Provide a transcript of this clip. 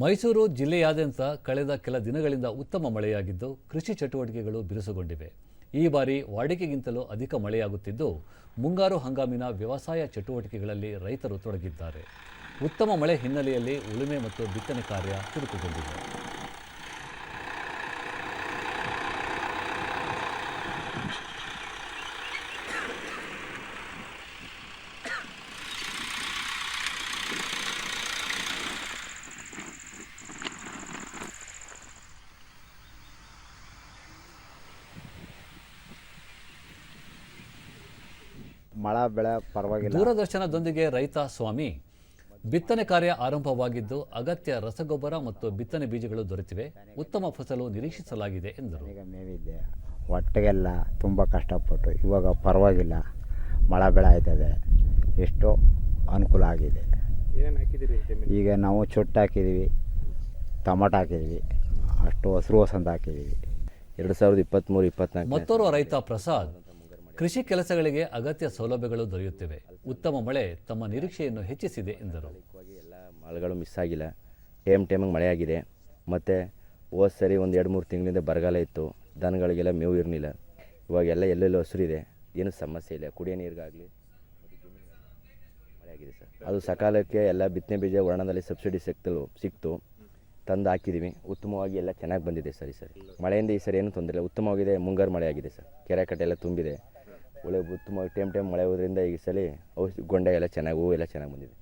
ಮೈಸೂರು ಜಿಲ್ಲೆಯಾದ್ಯಂತ ಕಳೆದ ಕೆಲ ದಿನಗಳಿಂದ ಉತ್ತಮ ಮಳೆಯಾಗಿದ್ದು, ಕೃಷಿ ಚಟುವಟಿಕೆಗಳು ಬಿರುಸುಗೊಂಡಿವೆ. ಈ ಬಾರಿ ವಾಡಿಕೆಗಿಂತಲೂ ಅಧಿಕ ಮಳೆಯಾಗುತ್ತಿದ್ದು, ಮುಂಗಾರು ಹಂಗಾಮಿನ ವ್ಯವಸಾಯ ಚಟುವಟಿಕೆಗಳಲ್ಲಿ ರೈತರು ತೊಡಗಿದ್ದಾರೆ. ಉತ್ತಮ ಮಳೆ ಹಿನ್ನೆಲೆಯಲ್ಲಿ ಉಳುಮೆ ಮತ್ತು ಬಿತ್ತನೆ ಕಾರ್ಯ ಚುರುಕುಗೊಂಡಿದೆ. ಮಳೆ ಬೆಳೆ ಪರವಾಗಿಲ್ಲ. ದೂರದರ್ಶನದೊಂದಿಗೆ ರೈತ ಸ್ವಾಮಿ ಬಿತ್ತನೆ ಕಾರ್ಯ ಆರಂಭವಾಗಿದ್ದು ಅಗತ್ಯ ರಸಗೊಬ್ಬರ ಮತ್ತು ಬಿತ್ತನೆ ಬೀಜಗಳು ದೊರೆತಿವೆ. ಉತ್ತಮ ಫಸಲು ನಿರೀಕ್ಷಿಸಲಾಗಿದೆ ಎಂದರು. ಈಗ ಮೇವಿದೆ. ಒಟ್ಟಿಗೆಲ್ಲ ತುಂಬ ಕಷ್ಟಪಟ್ಟು ಇವಾಗ ಪರವಾಗಿಲ್ಲ. ಮಳೆ ಬೆಳೆ ಆಯ್ತದೆ. ಎಷ್ಟೋ ಅನುಕೂಲ ಆಗಿದೆ. ಜಮೀನು? ಈಗ ನಾವು ಚೊಟ್ಟು ಹಾಕಿದ್ದೀವಿ ಟೊಮಟೊ ಹಾಕಿದ್ದೀವಿ ಅಷ್ಟು ಹಸಿರು ವಸಂತ ಹಾಕಿದ್ದೀವಿ. ಎರಡು ಸಾವಿರದ ಇಪ್ಪತ್ತ್ಮೂರು ಇಪ್ಪತ್ನಾಲ್ಕು ಮತ್ತೋರ್ವ ರೈತ ಪ್ರಸಾದ್ ಕೃಷಿ ಕೆಲಸಗಳಿಗೆ ಅಗತ್ಯ ಸೌಲಭ್ಯಗಳು ದೊರೆಯುತ್ತಿವೆ. ಉತ್ತಮ ಮಳೆ ತಮ್ಮ ನಿರೀಕ್ಷೆಯನ್ನು ಹೆಚ್ಚಿಸಿದೆ, ಎಂದರು. ಎಲ್ಲ ಮಾಲ್ಗಳು ಮಿಸ್ ಆಗಿಲ್ಲ. ಟೈಮ್ ಟೈಮಿಗೆ ಮಳೆ ಆಗಿದೆ. ಮತ್ತು ಹೋದ ಸರಿ ಒಂದು ಎರಡು ಮೂರು ತಿಂಗಳಿಂದ ಬರಗಾಲ ಇತ್ತು. ದನಗಳಿಗೆಲ್ಲ ಮೇವು ಇರಲಿಲ್ಲ. ಇವಾಗೆಲ್ಲ ಎಲ್ಲೆಲ್ಲೋ ಹಸಿರಿದೆ. ಏನು ಸಮಸ್ಯೆ ಇಲ್ಲ. ಕುಡಿಯೋ ನೀರಿಗಾಗಲಿ ಮಳೆ ಆಗಿದೆ ಸರ್. ಅದು ಸಕಾಲಕ್ಕೆ ಎಲ್ಲ ಬಿತ್ತನೆ ಬೀಜ ವರ್ಣದಲ್ಲಿ ಸಬ್ಸಿಡಿ ಸಿಕ್ತಲು ಸಿಕ್ತು. ತಂದು ಹಾಕಿದ್ದೀವಿ ಉತ್ತಮವಾಗಿ ಎಲ್ಲ ಚೆನ್ನಾಗಿ ಬಂದಿದೆ ಸರ್ ಸರಿ. ಮಳೆಯಿಂದ ಈ ಸರಿ ಏನು ತೊಂದರೆ ಇಲ್ಲ. ಉತ್ತಮವಾಗಿದೆ. ಮುಂಗಾರು ಮಳೆ ಆಗಿದೆ ಸರ್. ಕೆರೆ ಕಟ್ಟೆ ಎಲ್ಲ ತುಂಬಿದೆ. ಒಳ್ಳೆ ಉತ್ತಮವಾಗಿ ಟೈಮ್ ಟೈಮ್ ಮಳೆ ಹೋದ್ರಿಂದ ಈ ಸಲ ಔಷಧಿ ಗೊಂಡೆ ಎಲ್ಲ ಚೆನ್ನಾಗಿ ಹೂವು ಎಲ್ಲ ಚೆನ್ನಾಗಿ ಬಂದಿದೆ.